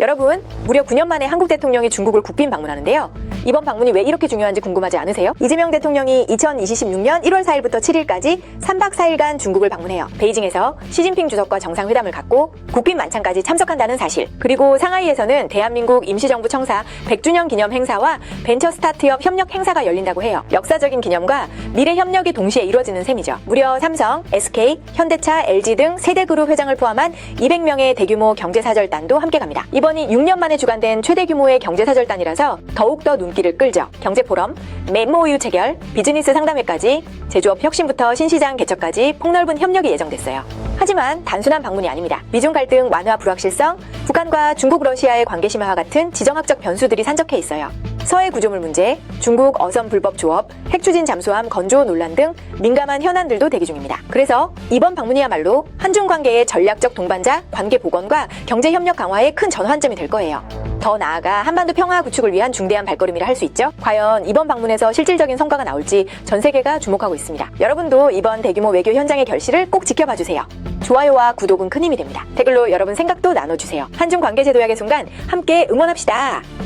여러분, 무려 9년 만에 한국 대통령이 중국을 국빈 방문하는데요. 이번 방문이 왜 이렇게 중요한지 궁금하지 않으세요? 이재명 대통령이 2026년 1월 4일부터 7일까지 3박 4일간 중국을 방문해요. 베이징에서 시진핑 주석과 정상회담을 갖고 국빈 만찬까지 참석한다는 사실. 그리고 상하이에서는 대한민국 임시정부 청사 100주년 기념 행사와 벤처 스타트업 협력 행사가 열린다고 해요. 역사적인 기념과 미래 협력이 동시에 이루어지는 셈이죠. 무려 삼성, SK, 현대차, LG 등 세대 그룹 회장을 포함한 200명의 대규모 경제사절단도 함께 갑니다. 이번이 6년 만에 주관된 최대 규모의 경제사절단이라서 더욱더 눈길을 끌죠. 경제포럼, 메모유 체결, 비즈니스 상담회까지 제조업 혁신부터 신시장 개척까지 폭넓은 협력이 예정됐어요. 하지만 단순한 방문이 아닙니다. 미중 갈등 완화 불확실성, 북한과 중국 러시아의 관계 심화와 같은 지정학적 변수들이 산적해 있어요. 서해 구조물 문제, 중국 어선 불법 조업, 핵 추진 잠수함 건조 논란 등 민감한 현안들도 대기 중입니다. 그래서 이번 방문이야말로 한중 관계의 전략적 동반자, 관계 복원과 경제 협력 강화의 큰 전환점이 될 거예요. 더 나아가 한반도 평화 구축을 위한 중대한 발걸음이라 할 수 있죠. 과연 이번 방문에서 실질적인 성과가 나올지 전 세계가 주목하고 있습니다. 여러분도 이번 대규모 외교 현장의 결실을 꼭 지켜봐 주세요. 좋아요와 구독은 큰 힘이 됩니다. 댓글로 여러분 생각도 나눠주세요. 한중 관계 제도약의 순간 함께 응원합시다.